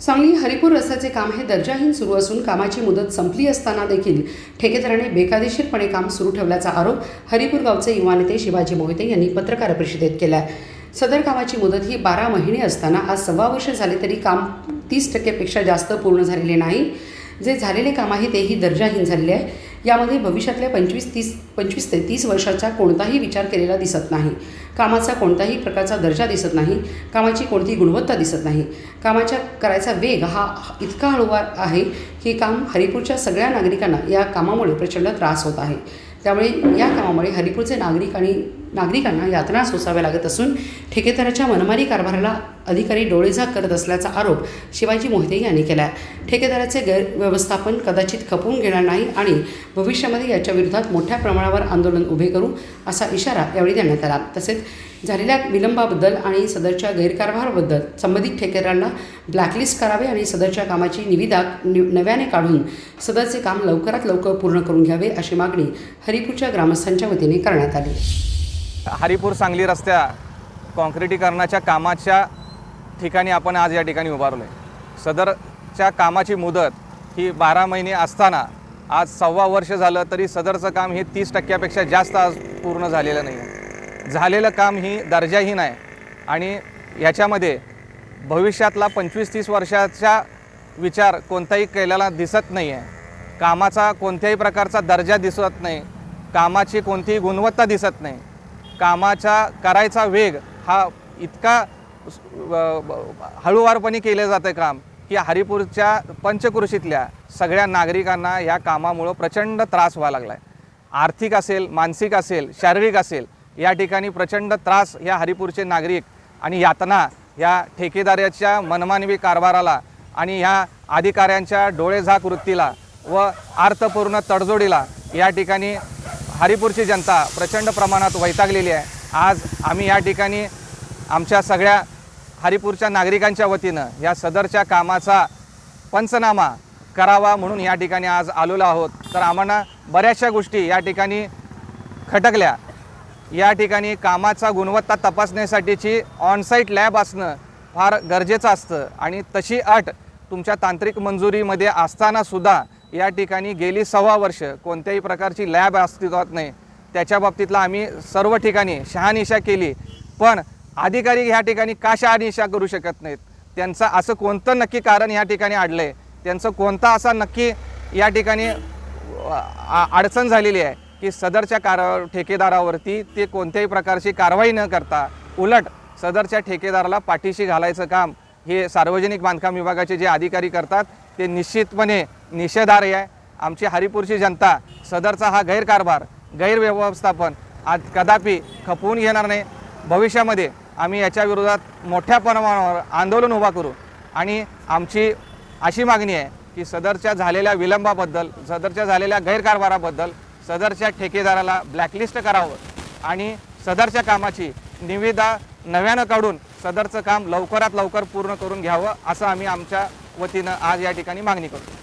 सांगली हरिपूर रस्त्याचे काम हे दर्जाहीन सुरू असून कामाची मुदत संपली असताना देखील ठेकेदाराने बेकायदेशीरपणे काम सुरू ठेवल्याचा आरोप हरिपूर गावचे युवा नेते शिवाजी मोहिते यांनी पत्रकार परिषदेत केला आहे सदर कामाची मुदत ही बारा महिने असताना आज सव्वा वर्ष झाले तरी काम तीस टक्केपेक्षा जास्त पूर्ण झालेले नाही. जे झालेले काम आहे तेही दर्जाहीन झालेले आहे. यामध्ये भविष्यातल्या पंचवीस तीस पंचवीस ते तीस वर्षाचा कोणताही विचार केलेला दिसत नाही. कामाचा कोणताही प्रकारचा दर्जा दिसत नाही. कामाची कोणतीही गुणवत्ता दिसत नाही. कामाच्या करायचा वेग हा इतका हळूवार आहे की काम हरिपूरच्या सगळ्या नागरिकांना या कामामुळे प्रचंड त्रास होत आहे. त्यामुळे या कामामुळे हरिपूरचे नागरिक आणि नागरिकांना यातना सोसाव्या लागत असून ठेकेदाराच्या मनमारी कारभाराला अधिकारी डोळेझाक करत असल्याचा आरोप शिवाजी मोहिते यांनी केला आहे ठेकेदाराचे गैरव्यवस्थापन कदाचित खपवून घेणार नाही आणि भविष्यामध्ये याच्या विरोधात मोठ्या प्रमाणावर आंदोलन उभे करू असा इशारा यावेळी देण्यात आला. तसेच झालेल्या विलंबाबद्दल आणि सदरच्या गैरकारभाराबद्दल संबंधित ठेकेदारांना ब्लॅकलिस्ट करावे आणि सदरच्या कामाची निविदा नव्याने काढून सदरचे काम लवकरात लवकर पूर्ण करून घ्यावे अशी मागणी हरिपूरच्या ग्रामस्थांच्या वतीने करण्यात आली. हरिपूर सांगली रस्त्या काँक्रिटीकरणाच्या कामाच्या ठिकाणी आपण आज या ठिकाणी उभारलो आहे सदरच्या कामाची मुदत ही बारा महिने असताना आज सव्वा वर्ष झालं तरी सदरचं काम हे तीस टक्क्यापेक्षा जास्त आज पूर्ण झालेलं नाही आहे झालेलं काम ही दर्जाहीन आहे आणि ह्याच्यामध्ये भविष्यातला पंचवीस तीस वर्षाचा विचार कोणताही केलेला दिसत नाही आहे कामाचा कोणत्याही प्रकारचा दर्जा दिसत नाही. कामाची कोणतीही गुणवत्ता दिसत नाही. कामाचा करायचा वेग हा इतका हळूवारपणे केलं जातं काम की हरिपूरच्या पंचकृषीतल्या सगळ्या नागरिकांना या कामामुळं प्रचंड त्रास व्हावा लागला आहे आर्थिक असेल मानसिक असेल शारीरिक असेल या ठिकाणी प्रचंड त्रास या हरिपूरचे नागरिक आणि यातना या ठेकेदाराच्या मनमानवी कारभाराला आणि ह्या अधिकाऱ्यांच्या डोळेझाक वृत्तीला व अर्थपूर्ण तडजोडीला या ठिकाणी हरिपूरची जनता प्रचंड प्रमाणात वैतागलेली आहे. आज आम्ही या ठिकाणी आमच्या सगळ्या हरिपूरच्या नागरिकांच्या वतीनं या सदरच्या कामाचा पंचनामा करावा म्हणून या ठिकाणी आज आलेलो आहोत. तर आम्हाला बऱ्याचशा गोष्टी या ठिकाणी खटकल्या. या ठिकाणी कामाचा गुणवत्ता तपासण्यासाठीची ऑनसाईट लॅब असणं फार गरजेचं असतं. आणि तशी अट तुमच्या तांत्रिक मंजुरीमध्ये असतानासुद्धा या ठिकाणी गेली सव्वा वर्ष कोणत्याही प्रकारची लॅब अस्तित्वात नाही. त्याच्या बाबतीतला आम्ही सर्व ठिकाणी शहानिशा केली. पण अधिकारी ह्या ठिकाणी का शहानिशा करू शकत नाहीत? त्यांचं असं कोणतं नक्की कारण ह्या ठिकाणी आडलं आहे त्यांचं कोणता असा नक्की या ठिकाणी आ- अडचण झालेली आहे की सदरच्या कार ठेकेदारावरती ते कोणत्याही प्रकारची कारवाई न करता उलट सदरच्या ठेकेदाराला पाठीशी घालायचं काम हे सार्वजनिक बांधकाम विभागाचे जे अधिकारी करतात ते निश्चितपणे निषेधार्ह आहे. आमची हरिपूरची जनता सदरचा हा गैरकारभार गैरव्यवस्थापन आज कदापि खपवून घेणार नाही. भविष्यामध्ये आम्ही याच्या विरोधात मोठ्या प्रमाणावर आंदोलन उभा करू. आणि आमची अशी मागणी आहे की सदरच्या झालेल्या विलंबाबद्दल सदरच्या झालेल्या गैरकारभाराबद्दल सदरच्या ठेकेदाराला ब्लॅकलिस्ट करावं आणि सदरच्या कामाची निविदा नव्यानं काढून सदरचं काम लवकरात लवकर पूर्ण करून घ्यावं असं आम्ही आमच्या वतीनं आज या ठिकाणी मागणी करतो.